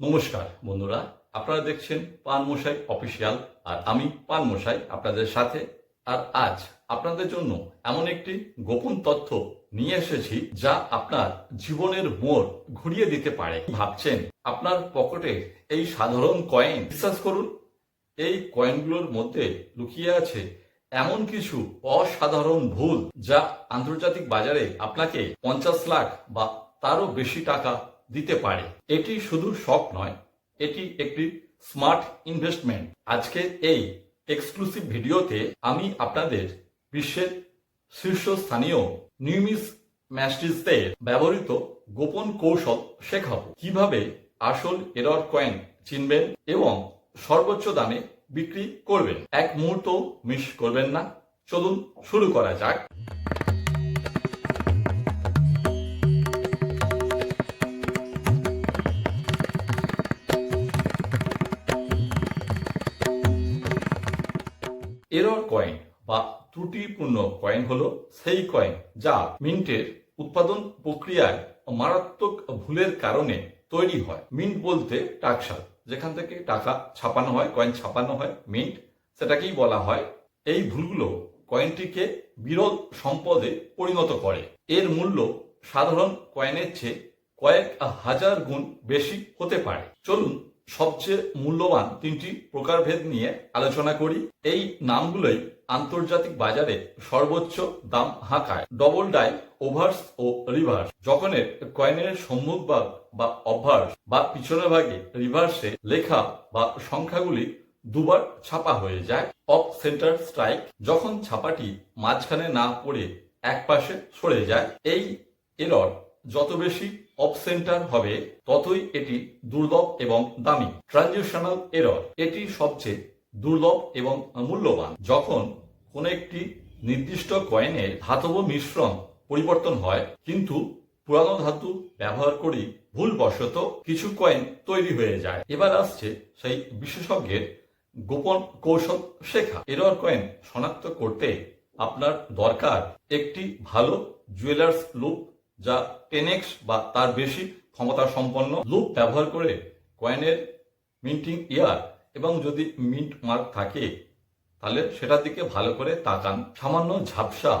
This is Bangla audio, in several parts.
নমস্কার, বন্ধুরা। আপনারা দেখছেন পান মশাই অফিসিয়াল, আর আমি পান মশাই আপনাদের সাথে। আর আজ আপনাদের জন্য এমন একটি গোপন তথ্য নিয়ে এসেছি, যা আপনার জীবনের মোড় ঘুরিয়ে দিতে পারে। ভাবছেন, আপনার পকেটে এই সাধারণ কয়েন বিশ্বাস করুন, এই কয়েনগুলোর মধ্যে লুকিয়ে আছে এমন কিছু অসাধারণ ভুল, যা আন্তর্জাতিক বাজারে আপনাকে পঞ্চাশ লাখ বা তারও বেশি টাকা দিতে পারে। এটি শুধু শখ নয়, এটি একটি স্মার্ট ইনভেস্টমেন্ট। আজকে এই এক্সক্লুসিভ ভিডিওতে আমি আপনাদের বিশ্বের শীর্ষস্থানীয় নিউমিস ম্যাস্টিসদের ব্যবহৃত গোপন কৌশল শেখাব। কীভাবে আসল এরর কয়েন চিনবেন এবং সর্বোচ্চ দামে বিক্রি করবেন? এক মুহূর্ত মিস করবেন না। চলুন শুরু করা যাক। কয়েন বা ত্রুটিপূর্ণ কয়েন হলো সেই কয়েন যা মিন্টের উৎপাদন প্রক্রিয়ায় মারাত্মক ভুলের কারণে তৈরি হয়। মিন্ট বলতে টাকশাল, যেখান থেকে টাকা ছাপানো হয় কয়েন ছাপানো হয়, মিন্ট সেটাকেই বলা হয়। এই ভুলগুলো কয়েনটিকে বিরল সম্পদে পরিণত করে। এর মূল্য সাধারণ কয়েনের চেয়ে কয়েক হাজার গুণ বেশি হতে পারে। চলুন সবচেয়ে মূল্যবান তিনটি প্রকারভেদ নিয়ে আলোচনা করি। এই নামগুলোই আন্তর্জাতিক বাজারে সর্বোচ্চ দাম হাঁকায়। ডবল ডাই ওভার্স ও রিভার্স যখন এর কয়েনের সম্মুখ ভাগ বা অভ্যাস বা পিছনের ভাগে রিভার্সে লেখা বা সংখ্যাগুলি দুবার ছাপা হয়ে যায়। অফ সেন্টার স্ট্রাইক যখন ছাপাটি মাঝখানে না পড়ে এক পাশে সরে যায়। এই এরর যত বেশি অফ সেন্টার হবে ততই এটি দুর্লভ এবং দামি। ট্রানজিশনাল এরর এটি সবচেয়ে দুর্লভ এবং মূল্যবান। যখন কোন একটি নির্দিষ্ট কয়েনের ধাতব মিশ্রণ পরিবর্তন হয়, কিন্তু পুরানো ধাতু ব্যবহার করি ভুলবশত কিছু কয়েন তৈরি হয়ে যায়। এবার আসছে সেই বিশেষজ্ঞের গোপন কৌশল শেখা। এরর কয়েন শনাক্ত করতে আপনার দরকার একটি ভালো জুয়েলার্স লুপ যা টেনেক্স বা তার বেশি ক্ষমতা সম্পন্ন লুপ ব্যবহার করে কয়েনের মিন্টিং ইয়ার এবং যদি মিন্ট মার্ক থাকে, তাহলে সেটার দিকে ভালো করে তাকান। সামান্য ঝাপসা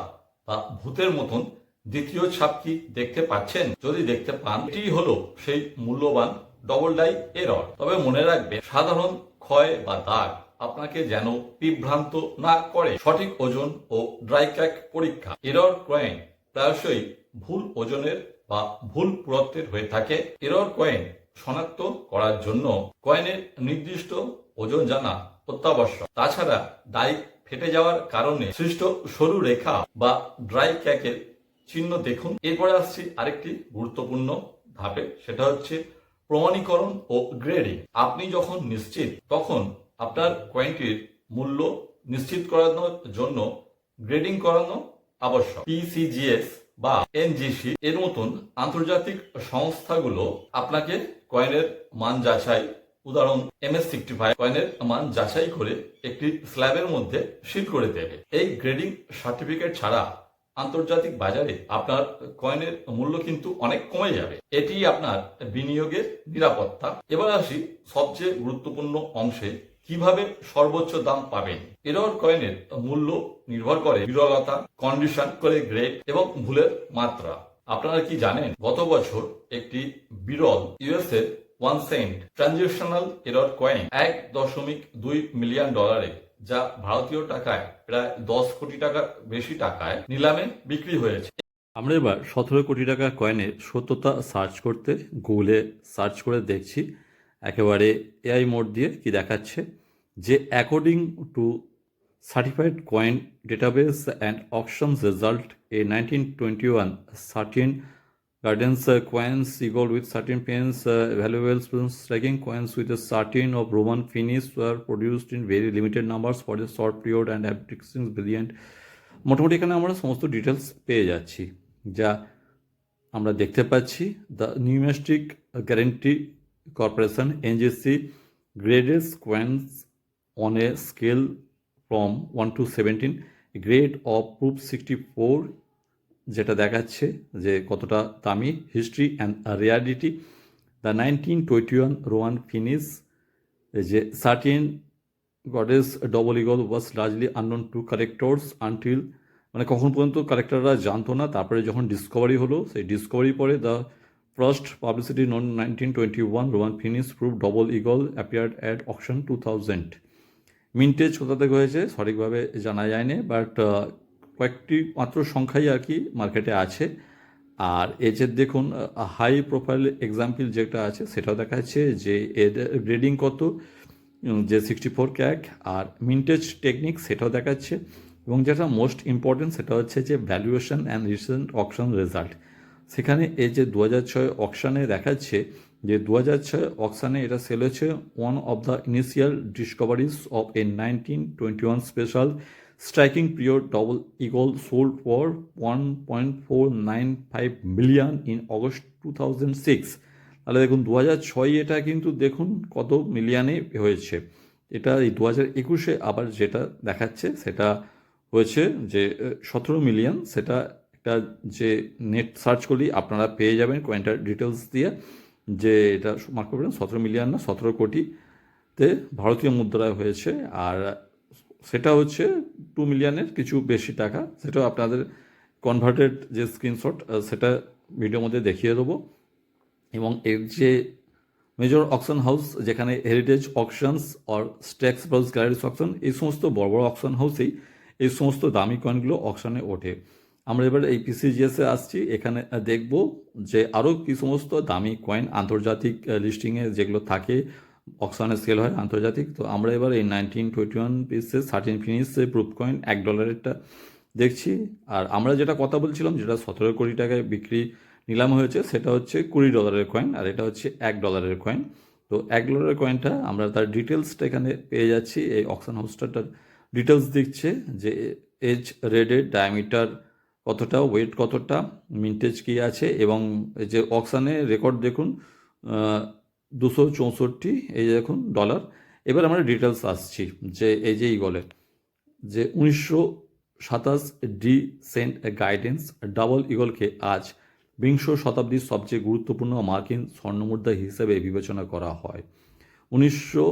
বা ভূতের মতন দ্বিতীয় ছাপ কি দেখতে পাচ্ছেন? যদি দেখতে পান এটি হলো সেই মূল্যবান ডবল ডাই এরর তবে মনে রাখবে সাধারণ ক্ষয় বা দাগ আপনাকে যেন বিভ্রান্ত না করে। সঠিক ওজন ও ড্রাই ক্যাক পরীক্ষা। এরর কয়েন প্রায়শই ভুল ওজনের বা ভুল পুরত্বের হয়ে থাকে। এরর কয়েন শনাক্ত করার জন্য কয়েনের নির্দিষ্ট ওজন জানা অত্যাবশ্যক। তাছাড়া ডাই ফেটে যাওয়ার কারণে সৃষ্ট সরু রেখা বা ড্রাই ক্যাকের চিহ্ন দেখুন। এরপরে আসছি আরেকটি গুরুত্বপূর্ণ ধাপে, সেটা হচ্ছে প্রমাণীকরণ ও গ্রেডিং আপনি যখন নিশ্চিত, তখন আপনার কয়েনটির মূল্য নিশ্চিত করানোর জন্য গ্রেডিং করানো আবশ্যক। পিসিজিএস বা এনজিসি এর মতন আন্তর্জাতিক সংস্থাগুলো আপনাকে কয়েনের মান যাচাই, উদাহরণ এম এস সিক্সটি ফাইভ কয়েনের মান যাচাই করে একটি স্ল্যাবের মধ্যে সিল করে দেবে। এই গ্রেডিং সার্টিফিকেট ছাড়া আন্তর্জাতিক বাজারে আপনার কয়েনের মূল্য কিন্তু অনেক কমে যাবে। এটি আপনার বিনিয়োগের নিরাপত্তা। এবার আসি সবচেয়ে গুরুত্বপূর্ণ অংশে কীভাবে সর্বোচ্চ দাম পাবেন? এরর কয়েনের মূল্য নির্ভর করে বিরলতা কন্ডিশন করে গ্রেড এবং ভুলের মাত্রা। আপনারা কি জানেন, গত বছর একটি বিরল ইউএস এর one cent transactional error coin এক দশমিক দুই মিলিয়ন ডলারে যা ভারতীয় টাকায় প্রায় দশ কোটি টাকা বেশি টাকায় নিলামে বিক্রি হয়েছে। আমরা এবার সতেরো কোটি টাকা কয়েনের সত্যতা সার্চ করতে গুগলে সার্চ করে দেখছি। একেবারে এআই মোড দিয়ে কি দেখাচ্ছে? যে according to certified coin database and options result a nineteen twenty one Saint Gaudens coins eagle with satin pens valuable striking coins with satin of Roman finish are produced in very limited numbers for the short period and অ্যাপটিক্সিং brilliant মোটামুটি এখানে আমরা সমস্ত ডিটেলস পেয়ে যাচ্ছি, যা আমরা দেখতে পাচ্ছি। The Numismatic Guaranty Corporation NGC grades coins on a scale from one to seventeen grade of proof sixty four যেটা দেখাচ্ছে যে কতটা দামি history and rarity the nineteen twenty one Roman finish যে Saint Gaudens double eagle was largely unknown to collectors until মানে কখন পর্যন্ত কালেক্টররা জানতো না, তারপরে যখন ডিসকভারি হলো, সেই ডিসকভারি পরে the first publicly known nineteen twenty one Roman finish proof double eagle appeared at auction two thousand mintage কোথা থেকে হয়েছে সঠিকভাবে জানা যায়নি বাট কয়েকটি মাত্র সংখ্যাই আর কি মার্কেটে আছে। আর যে দেখুন হাই প্রোফাইল এক্সাম্পল যেটা আছে সেটাও দেখাচ্ছে যে এর গ্রেডিং কত যে সিক্সটি ফোর ক্যাক আর মিন্টেজ টেকনিক সেটাও দেখাচ্ছে। এবং যেটা মোস্ট ইম্পর্টেন্ট সেটা হচ্ছে যে valuation and recent auction result সেখানে এই যে দু হাজার ছয় অকশানে দেখাচ্ছে যে দু হাজার ছয় অকশানে এটা সেল হচ্ছে one of the initial discoveries of a nineteen twenty one special striking period double eagle sold for one point four nine five million in August two thousand six তাহলে দেখুন দু হাজার ছয় এটা কিন্তু দেখুন কত মিলিয়নে হয়েছে। এটা এই দু হাজার একুশে আবার যেটা দেখাচ্ছে, সেটা হয়েছে যে সতেরো মিলিয়ন সেটা একটা যে নেট সার্চ করলেই আপনারা পেয়ে যাবেন কয়েনটার ডিটেলস দিয়ে। যে এটা মার্ক করবেন, সতেরো মিলিয়ন না, সতেরো কোটিতে ভারতীয় মুদ্রায় হয়েছে। আর সেটা হচ্ছে টু মিলিয়নের কিছু বেশি টাকা। সেটাও আপনাদের কনভার্টেড যে স্ক্রিনশট সেটা ভিডিওর মধ্যে দেখিয়ে দেবো। এবং এর যে মেজর অকশন হাউস যেখানে Heritage Auctions or Stack's Bowers Galleries auction এই সমস্ত বড় বড় অকশন হাউসেই এই সমস্ত দামি কয়েনগুলো অকশনে ওঠে। আমরা এবার এই পিসিজিএসে আসছি। এখানে দেখব যে আরও কি সমস্ত দামি কয়েন আন্তর্জাতিক লিস্টিংয়ে যেগুলো থাকে অকশনে সেল হয় আন্তর্জাতিক। তো আমরা এবার এই নাইনটিন টোয়েন্টি ওয়ান পিসে থার্টিন ফিনিশে প্রুফ কয়েন এক ডলারেরটা দেখছি। আর আমরা যেটা কথা বলছিলাম, যেটা সতেরো কোটি টাকায় বিক্রি নিলাম হয়েছে, সেটা হচ্ছে কুড়ি ডলারের কয়েন আর এটা হচ্ছে এক ডলারের কয়েন তো এক ডলারের কয়েনটা আমরা তার ডিটেলসটা এখানে পেয়ে যাচ্ছি। এই অকশন হাউসটার ডিটেলস দিচ্ছে যে এজ রেডের ডায়ামিটার কতটা ওয়েট কতটা মিন্টেজ কী আছে এবং এই যে অকশানে রেকর্ড দেখুন দুশো চৌষট্টি, এই যে দেখুন ডলার এবার আমরা ডিটেলস আসছি যে এই যে ইগলের যে উনিশশো সাতাশ ডি সেন্ট গাইডেন্স ডাবল ইগলকে আজ বিংশ শতাব্দীর সবচেয়ে গুরুত্বপূর্ণ মার্কিন স্বর্ণমুদ্রা হিসেবে বিবেচনা করা হয়। উনিশশো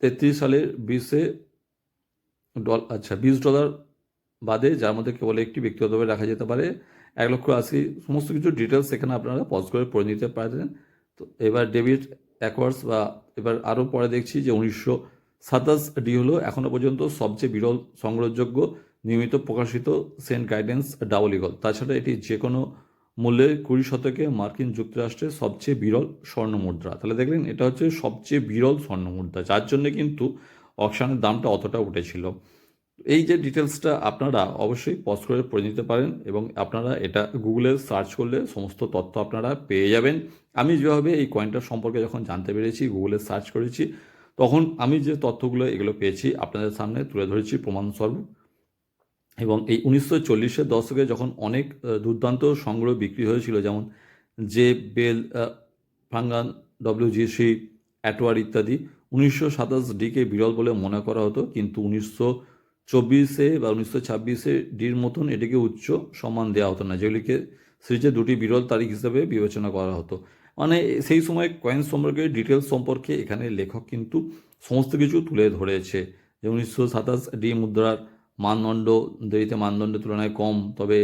তেত্রিশ সালের বিশে ডল আচ্ছা বিশ ডলার বাদে যার মধ্যে কেবল একটি ব্যক্তিগতভাবে রাখা যেতে পারে, এক লক্ষ আশি, সমস্ত কিছু ডিটেলস এখানে আপনারা পজ করে পড়ে নিতে পারেন। তো এবার ডেভিড অ্যাকোয়ার্স বা এবার আরও পরে দেখছি যে উনিশশো সাতাশ ডি হলো এখনও পর্যন্ত সবচেয়ে বিরল, সংগ্রহযোগ্য, নিয়মিত প্রকাশিত সেন্ট গাইডেন্স ডাবল ইগল তাছাড়া এটি যে কোনো মূল্যে কুড়ি শতকে মার্কিন যুক্তরাষ্ট্রের সবচেয়ে বিরল স্বর্ণ মুদ্রা। তাহলে দেখলেন এটা হচ্ছে সবচেয়ে বিরল স্বর্ণ মুদ্রা, যার জন্য কিন্তু অকশানের দামটা অতটা উঠেছিল। এই যে ডিটেলসটা আপনারা অবশ্যই পজ করে পড়ে নিতে পারেন এবং আপনারা এটা গুগলে সার্চ করলে সমস্ত তথ্য আপনারা পেয়ে যাবেন। আমি যেভাবে এই কয়েনটার সম্পর্কে যখন জানতে পেরেছি, গুগলে সার্চ করেছি, তখন আমি যে তথ্যগুলো এগুলো পেয়েছি আপনাদের সামনে তুলে ধরেছি প্রমাণস্বরূপ এবং এই উনিশশো চল্লিশের দশকে যখন অনেক দুর্দান্ত সংগ্রহ বিক্রি হয়েছিল, যেমন জে বেল ফাঙ্গান ডব্লিউজিসি অ্যাটোয়ার ইত্যাদি, উনিশশো সাতাশ ডিকে বিরল বলে মনে করা হতো। কিন্তু উনিশশো চব্বিশে বা উনিশশো ছাব্বিশে ডির মতন এটিকে উচ্চ সম্মান দেওয়া হতো না, যেগুলিকে সিরিজে দুটি বিরল তারিখ হিসেবে বিবেচনা করা হতো। মানে সেই সময় কয়েন সম্পর্কে ডিটেলস সম্পর্কে এখানে লেখক কিন্তু সমস্ত কিছু তুলে ধরেছে। যে উনিশশো সাতাশ ডি মুদ্রার মানদণ্ড, দেরিতে মানদণ্ডের তুলনায় কম, তবে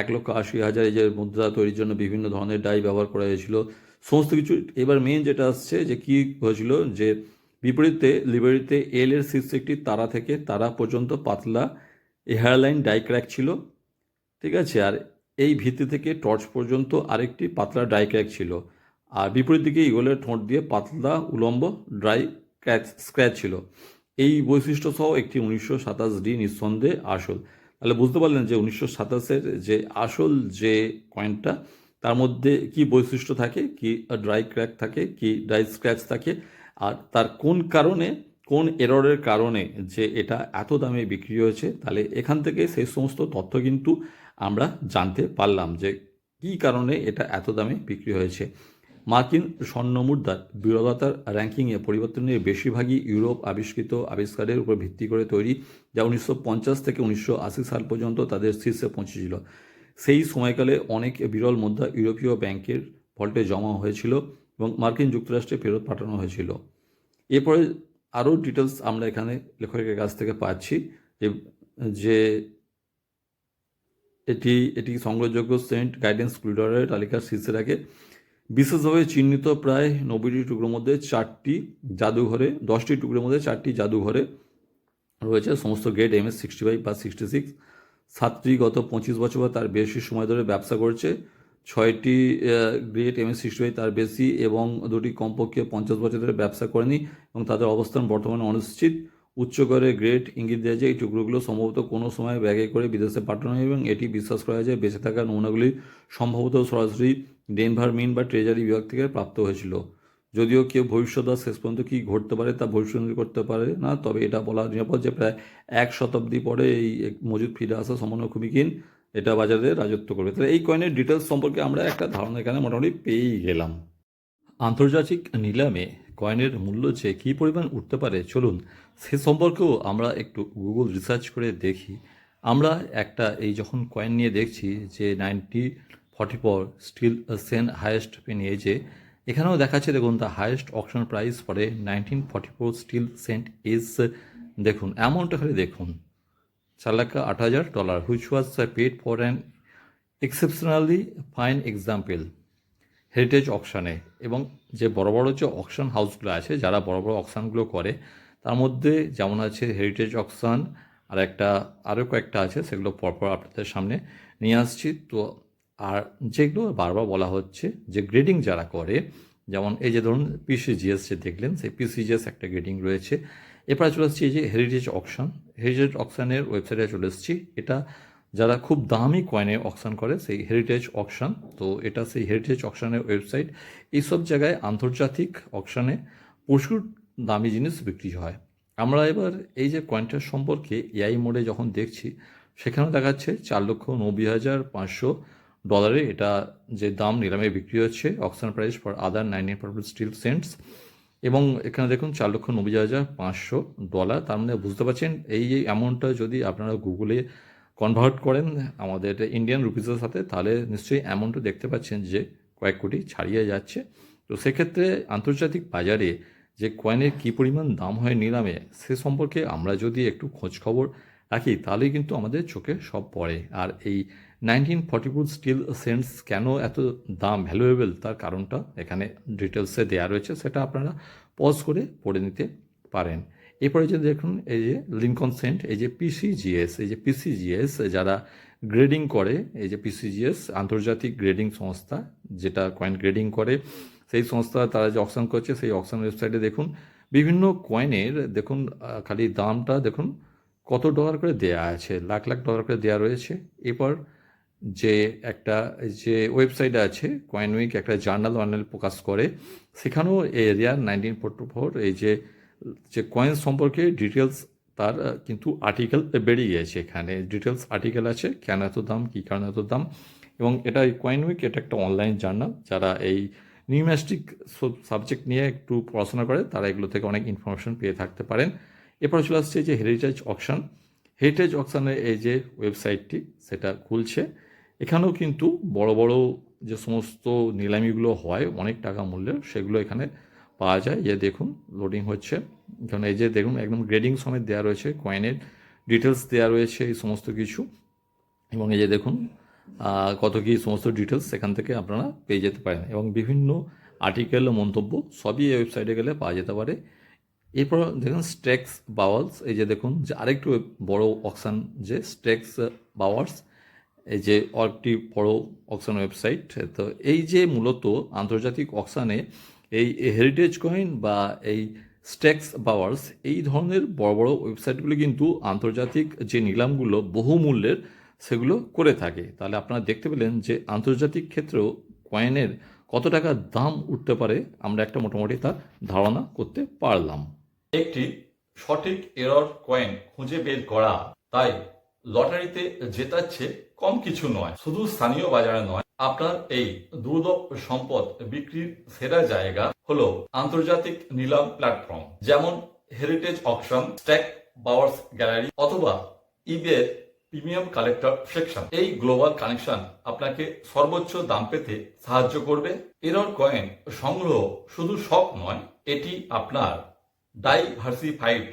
এক লক্ষ আশি হাজার এই যে মুদ্রা তৈরির জন্য বিভিন্ন ধরনের ডাই ব্যবহার করা হয়েছিল। সমস্ত কিছু, এবার মেন যেটা আসছে যে কি হয়েছিল যে বিপরীতে লিবারিতে এল এর শীর্ষে একটি তারা থেকে তারা পর্যন্ত পাতলা হেয়ারলাইন ডাই ক্র্যাক ছিল। ঠিক আছে, আর এই ভিত্তি থেকে টর্চ পর্যন্ত আরেকটি পাতলা ডাই ক্র্যাক ছিল। আর বিপরীত দিকে ইগলের ঠোঁট দিয়ে পাতলা, উলম্ব ড্রাই ক্র্যাক স্ক্র্যাচ ছিল। এই বৈশিষ্ট্য সহ একটি উনিশশো সাতাশ ডি নিঃসন্দেহে আসল। তাহলে বুঝতে পারলেন যে উনিশশো সাতাশের যে আসল যে কয়েনটা, তার মধ্যে কি বৈশিষ্ট্য থাকে, কি ড্রাই ক্র্যাক থাকে, কি ড্রাই স্ক্র্যাচ থাকে আর তার কোন কারণে, কোন এররের কারণে যে এটা এত দামে বিক্রি হয়েছে, তাহলে এখান থেকে সেই সমস্ত তথ্য কিন্তু আমরা জানতে পারলাম যে কী কারণে এটা এত দামে বিক্রি হয়েছে। মার্কিন স্বর্ণ মুদ্রার বিরলতার র্যাঙ্কিংয়ে পরিবর্তনের বেশিরভাগই ইউরোপ আবিষ্কৃত আবিষ্কারের উপর ভিত্তি করে তৈরি, যা উনিশশো পঞ্চাশ থেকে উনিশশো আশি সাল পর্যন্ত তাদের শীর্ষে পৌঁছেছিল। সেই সময়কালে অনেক বিরল মুদ্রা ইউরোপীয় ব্যাংকের ভল্টে জমা হয়েছিল। এবং মার্কিন যুক্তরাষ্ট্রে ফেরত পাঠানো হয়েছিল। এরপরে আরও ডিটেলস আমরা এখানে লেখকের কাছ থেকে পাচ্ছি যে এটি এটি সংগ্রহযোগ্য সেন্ট গাইডেন্স করিডরের তালিকার শীর্ষে রাখে বিশেষভাবে চিহ্নিত প্রায় নব্বইটি টুকরোর মধ্যে চারটি জাদুঘরে, দশটি টুকরোর মধ্যে চারটি জাদুঘরে রয়েছে। সমস্ত গেট এম এস সিক্সটি ফাইভ বা সিক্সটি সিক্স সাতটি গত পঁচিশ বছর বা তার বেশি সময় ধরে ব্যবসা করছে। ছয়টি grade M S sixty five তার বেশি, এবং দুটি কমপক্ষে পঞ্চাশ বছর ধরে ব্যবসা করেনি, এবং তাদের অবস্থান বর্তমানে অনিশ্চিত। উচ্চ করে গ্রেট ইঙ্গিত দেয় যে, এই টুকরোগুলো সম্ভবত কোনো সময় ব্যাগে করে বিদেশে পাঠানো হয় এবং এটি বিশ্বাস করা যায় বেঁচে থাকা নমুনাগুলি সম্ভবত সরাসরি ডেনভার মিন বা ট্রেজারি বিভাগ থেকে প্রাপ্ত হয়েছিল। যদিও কেউ ভবিষ্যৎ শেষ পর্যন্ত কী ঘটতে পারে তা ভবিষ্যৎ করতে পারে না, তবে এটা বলা নিরাপদ যে, প্রায় এক শতাব্দী পরে এই মজুদ ফিরে আসা সম্পূর্ণ খুবই কিন এটা বাজারে রাজত্ব করবে। তাহলে এই কয়েনের ডিটেলস সম্পর্কে আমরা একটা ধারণা এখানে মোটামুটি পেয়েই গেলাম। আন্তর্জাতিক নিলামে কয়েনের মূল্য যে কী পরিমাণ উঠতে পারে, চলুন সে সম্পর্কেও আমরা একটু গুগল রিসার্চ করে দেখি। আমরা একটা এই যখন কয়েন নিয়ে দেখছি যে ninety forty four steel cent highest pen এজে এখানেও দেখাচ্ছে দেখুন দ্য হায়েস্ট অকশন প্রাইস পরে nineteen forty four steel cent is দেখুন অ্যামাউন্টটা খালি দেখুন। লাখ আট হাজার dollar which was paid for an exceptionally fine example Heritage অকশানে এবং যে বড় বড় যে অকশন হাউসগুলো আছে, যারা বড় বড় অকশানগুলো করে, তার মধ্যে যেমন আছে হেরিটেজ অকশান আর একটা আরও কয়েকটা আছে, সেগুলো পরপর আপনাদের সামনে নিয়ে আসছি। তো আর যেগুলো বারবার বলা হচ্ছে, যে গ্রেডিং যারা করে, যেমন এই যে ধরুন পিসিজিএস যে দেখলেন, সেই পিসিজিএস একটা গ্রেডিং রয়েছে। এরপরে চলে এসেছি এই যে হেরিটেজ অকশন হেরিটেজ অকশানের ওয়েবসাইটে চলে এসেছি। এটা যারা খুব দামি কয়েনে অকশন করে, সেই হেরিটেজ অকশন তো এটা সেই হেরিটেজ অকশনের ওয়েবসাইট এইসব জায়গায় আন্তর্জাতিক অকশনে প্রচুর দামি জিনিস বিক্রি হয়। আমরা এবার এই যে কয়েনটার সম্পর্কে এআই মোডে যখন দেখছি, সেখানেও দেখাচ্ছে চার লক্ষ নব্বই হাজার পাঁচশো ডলারে এটা যে দাম নিলামে বিক্রি হচ্ছে। Auction price for other nineteen purple steel cents এবং এখানে দেখুন চার লক্ষ নব্বই হাজার পাঁচশো ডলার। তার মানে বুঝতে পারছেন, এই অ্যামাউন্টটা যদি আপনারা গুগলে কনভার্ট করেন আমাদের ইন্ডিয়ান রুপিসের সাথে, তাহলে নিশ্চয়ই অ্যামাউন্টও দেখতে পাচ্ছেন যে কয়েক কোটি ছাড়িয়ে যাচ্ছে। তো সেক্ষেত্রে আন্তর্জাতিক বাজারে যে কয়েনের কী পরিমাণ দাম হয় নিলামে, সে সম্পর্কে আমরা যদি একটু খোঁজখবর খবর রাখি তাহলেই কিন্তু আমাদের চোখে সব পড়ে। আর এই nineteen forty four steel cents কেন এত দাম ভ্যালুয়েবল তার কারণটা এখানে ডিটেলসে দেওয়া রয়েছে, সেটা আপনারা পজ করে পড়ে নিতে পারেন। এরপরে যে দেখুন, এই যে লিঙ্কন সেন্ট এই যে পিসিজিএস এই যে পিসিজিএস যারা গ্রেডিং করে, এই যে পিসিজিএস আন্তর্জাতিক গ্রেডিং সংস্থা, যেটা কয়েন গ্রেডিং করে, সেই সংস্থা তারা যে অকশন করছে, সেই অকশন ওয়েবসাইটে দেখুন, বিভিন্ন কয়েনের দেখুন খালি দামটা দেখুন কত ডলার করে দেয়া আছে? লাখ লাখ ডলার করে দেওয়া রয়েছে। এরপর যে একটা, যে ওয়েবসাইট আছে কয়েন উইক একটা জার্নাল ওয়ার্নাল প্রকাশ করে। সেখানেও এরিয়া নাইনটিন ফোরটি ফোর এই যে যে কয়েন সম্পর্কে ডিটেলস তার কিন্তু আর্টিকেল বেরিয়ে গিয়েছে এখানে। ডিটেলস আর্টিকেল আছে, কেন এত দাম, কী কারণে এত দাম? এবং এটা কয়েন উইক এটা একটা অনলাইন জার্নাল। যারা এই নিউম্যাস্টিক সাবজেক্ট নিয়ে একটু পড়াশোনা করে, তারা এগুলো থেকে অনেক ইনফরমেশন পেয়ে থাকতে পারেন। এরপর চলে আসছে যে হেরিটেজ অকশন হেরিটেজ অকশনের এই যে ওয়েবসাইটটি সেটা খুলছে। এখানেও কিন্তু বড় বড় যে সমস্ত নিলামিগুলো হয়, অনেক টাকা মূল্যের, সেগুলো এখানে পাওয়া যায়। যে দেখুন লোডিং হচ্ছে। এখানে এই যে দেখুন, একদম গ্রেডিং সমেত দেওয়া রয়েছে কয়েনের ডিটেলস দেওয়া রয়েছে এই সমস্ত কিছু। এবং এই যে দেখুন কত কী সমস্ত ডিটেলস সেখান থেকে আপনারা পেয়ে যেতে পারেন। এবং বিভিন্ন আর্টিকেল মন্তব্য সবই এই ওয়েবসাইটে গেলে পাওয়া যেতে পারে। এরপর দেখুন স্টেক্স বাওয়ালস এই যে দেখুন যে আরেকটু বড় অকশান, যে স্টেক্স বাওয়ার্স, এই যে একটি বড় অকশন ওয়েবসাইট। তো এই যে মূলত আন্তর্জাতিক অকশানে এই হেরিটেজ কয়েন বা এই স্টেক্স বাওয়ার্স, এই ধরনের বড় বড় ওয়েবসাইটগুলি কিন্তু আন্তর্জাতিক যে নিলামগুলো বহু মূল্যের সেগুলো করে থাকে। তাহলে আপনারা দেখতে পেলেন যে আন্তর্জাতিক ক্ষেত্রেও কয়েনের কত টাকা দাম উঠতে পারে, আমরা একটা মোটামুটি তার ধারণা করতে পারলাম। একটি সঠিক এরর কয়েন খুঁজে বের করা, তাই লটারিতে জেতাচ্ছে কম কিছু নয়, শুধু স্থানীয় বাজারে নয়। আপনার এই দুর্লভ সম্পদ বিক্রির সেরা জায়গা হলো আন্তর্জাতিক নিলাম প্ল্যাটফর্ম, যেমন Heritage auction, Stack Bowers gallery, অথবা ইবের প্রিমিয়াম কালেক্টর সেকশন। এই গ্লোবাল কানেকশন আপনাকে সর্বোচ্চ দাম পেতে সাহায্য করবে। এরর কয়েন সংগ্রহ শুধু শখ নয়, এটি আপনার ডাইভার্সিফাইড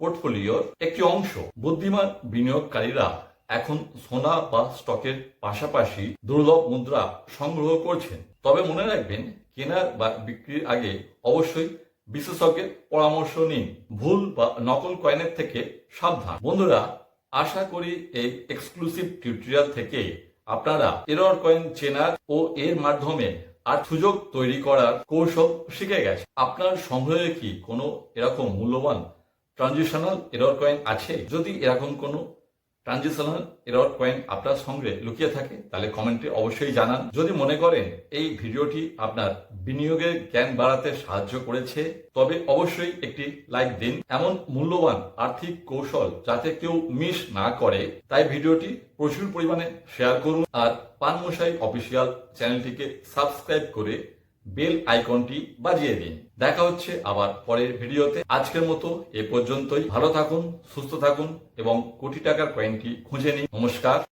পোর্টফোলিওর একটি অংশ। বুদ্ধিমান বিনিয়োগকারীরা এখন সোনা বা স্টকের পাশাপাশি দুর্লভ মুদ্রা সংগ্রহ করছেন। তবে মনে রাখবেন, কেনার বা বিক্রির আগে অবশ্যই বিশেষজ্ঞের পরামর্শ নিন। ভুল বা নকল কয়েনের থেকে সাবধান। বন্ধুরা, আশা করি এই এক্সক্লুসিভ টিউটোরিয়াল থেকে আপনারা এরর কয়েন চেনার ও এর মাধ্যমে আর সুযোগ তৈরি করার কৌশল শিখে গেছে। আপনার সংগ্রহে কি কোনো এরকম মূল্যবান ট্রানজিশনাল এরর কয়েন আছে? যদি এরকম কোনো ট্রানজিশনাল এরর কয়েন আপনার সঙ্গে লুকিয়ে থাকে, তাহলে কমেন্টে অবশ্যই জানান। যদি মনে করেন এই ভিডিওটি আপনার বিনিয়োগের জ্ঞান বাড়াতে সাহায্য করেছে, তবে অবশ্যই একটি লাইক দিন। এমন মূল্যবান আর্থিক কৌশল যাতে কেউ মিস না করে, তাই ভিডিওটি প্রচুর পরিমাণে শেয়ার করুন। আর পানমশাই অফিসিয়াল চ্যানেলটিকে সাবস্ক্রাইব করে বেল আইকনটি বাজিয়ে দিন। দেখা হচ্ছে আবার পরের ভিডিওতে। আজকের মতো এ পর্যন্তই। ভালো থাকুন, সুস্থ থাকুন এবং কোটি টাকার কয়েনটি খুঁজে নিন। নমস্কার।